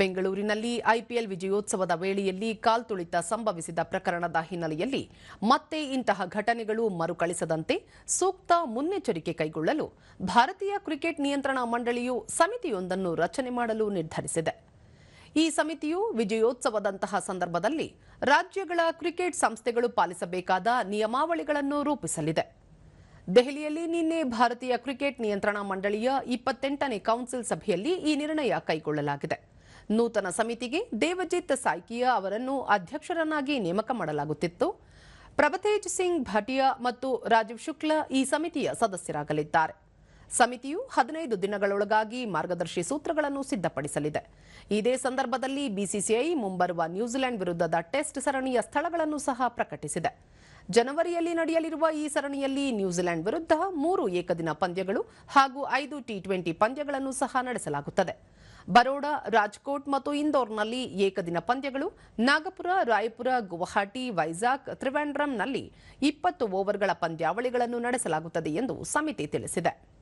ಬೆಂಗಳೂರಿನಲ್ಲಿ ಐಪಿಎಲ್ ವಿಜಯೋತ್ಸವದ ವೇಳೆಯಲ್ಲಿ ಕಾಲ್ತುಳಿತ ಸಂಭವಿಸಿದ ಪ್ರಕರಣದ ಹಿನ್ನೆಲೆಯಲ್ಲಿ ಮತ್ತೆ ಇಂತಹ ಘಟನೆಗಳು ಮರುಕಳಿಸದಂತೆ ಸೂಕ್ತ ಮುನ್ನೆಚ್ಚರಿಕೆ ಕೈಗೊಳ್ಳಲು ಭಾರತೀಯ ಕ್ರಿಕೆಟ್ ನಿಯಂತ್ರಣ ಮಂಡಳಿಯು ಸಮಿತಿಯೊಂದನ್ನು ರಚನೆ ಮಾಡಲು ನಿರ್ಧರಿಸಿದೆ. ಈ ಸಮಿತಿಯು ವಿಜಯೋತ್ಸವದಂತಹ ಸಂದರ್ಭದಲ್ಲಿ ರಾಜ್ಯಗಳ ಕ್ರಿಕೆಟ್ ಸಂಸ್ಥೆಗಳು ಪಾಲಿಸಬೇಕಾದ ನಿಯಮಾವಳಿಗಳನ್ನು ರೂಪಿಸಲಿದೆ. ದೆಹಲಿಯಲ್ಲಿ ನಿನ್ನೆ ಭಾರತೀಯ ಕ್ರಿಕೆಟ್ ನಿಯಂತ್ರಣ ಮಂಡಳಿಯ ಇಪ್ಪತ್ತೆಂಟನೇ ಕೌನ್ಸಿಲ್ ಸಭೆಯಲ್ಲಿ ಈ ನಿರ್ಣಯ ಕೈಗೊಳ್ಳಲಾಗಿದೆ. ನೂತನ ಸಮಿತಿಗೆ ದೇವಜಿತ್ ಸಾಯ್ಕಿಯಾ ಅವರನ್ನು ಅಧ್ಯಕ್ಷರನ್ನಾಗಿ ನೇಮಕ ಮಾಡಲಾಗುತ್ತಿತ್ತು. ಪ್ರಭತೇಜ್ ಸಿಂಗ್ ಭಾಟಿಯಾ ಮತ್ತು ರಾಜೀವ್ ಶುಕ್ಲಾ ಈ ಸಮಿತಿಯ ಸದಸ್ಯರಾಗಲಿದ್ದಾರೆ. ಸಮಿತಿಯು ಹದಿನೈದು ದಿನಗಳೊಳಗಾಗಿ ಮಾರ್ಗದರ್ಶಿ ಸೂತ್ರಗಳನ್ನು ಸಿದ್ಧಪಡಿಸಲಿದೆ. ಇದೇ ಸಂದರ್ಭದಲ್ಲಿ ಬಿಸಿಸಿಐ ಮುಂಬರುವ ನ್ಯೂಜಿಲೆಂಡ್ ವಿರುದ್ಧದ ಟೆಸ್ಟ್ ಸರಣಿಯ ಸ್ಥಳಗಳನ್ನು ಸಹ ಪ್ರಕಟಿಸಿದೆ. ಜನವರಿಯಲ್ಲಿ ನಡೆಯಲಿರುವ ಈ ಸರಣಿಯಲ್ಲಿ ನ್ಯೂಜಿಲೆಂಡ್ ವಿರುದ್ಧ ಮೂರು ಏಕದಿನ ಪಂದ್ಯಗಳು ಹಾಗೂ ಐದು ಟಿ ಟ್ವೆಂಟಿ ಪಂದ್ಯಗಳನ್ನು ಸಹ ನಡೆಸಲಾಗುತ್ತದೆ. ಬರೋಡಾ, ರಾಜ್ಕೋಟ್ ಮತ್ತು ಇಂದೋರ್ನಲ್ಲಿ ಏಕದಿನ ಪಂದ್ಯಗಳು ನಾಗಪುರ, ರಾಯಪುರ, ಗುವಾಹಟಿ, ವೈಜಾಗ್ ತ್ರಿವೆಂಡ್ರಂನಲ್ಲಿ ಇಪ್ಪತ್ತು ಓವರ್ಗಳ ಪಂದ್ಯಾವಳಿಗಳನ್ನು ನಡೆಸಲಾಗುತ್ತದೆ ಎಂದು ಸಮಿತಿ ತಿಳಿಸಿದೆ.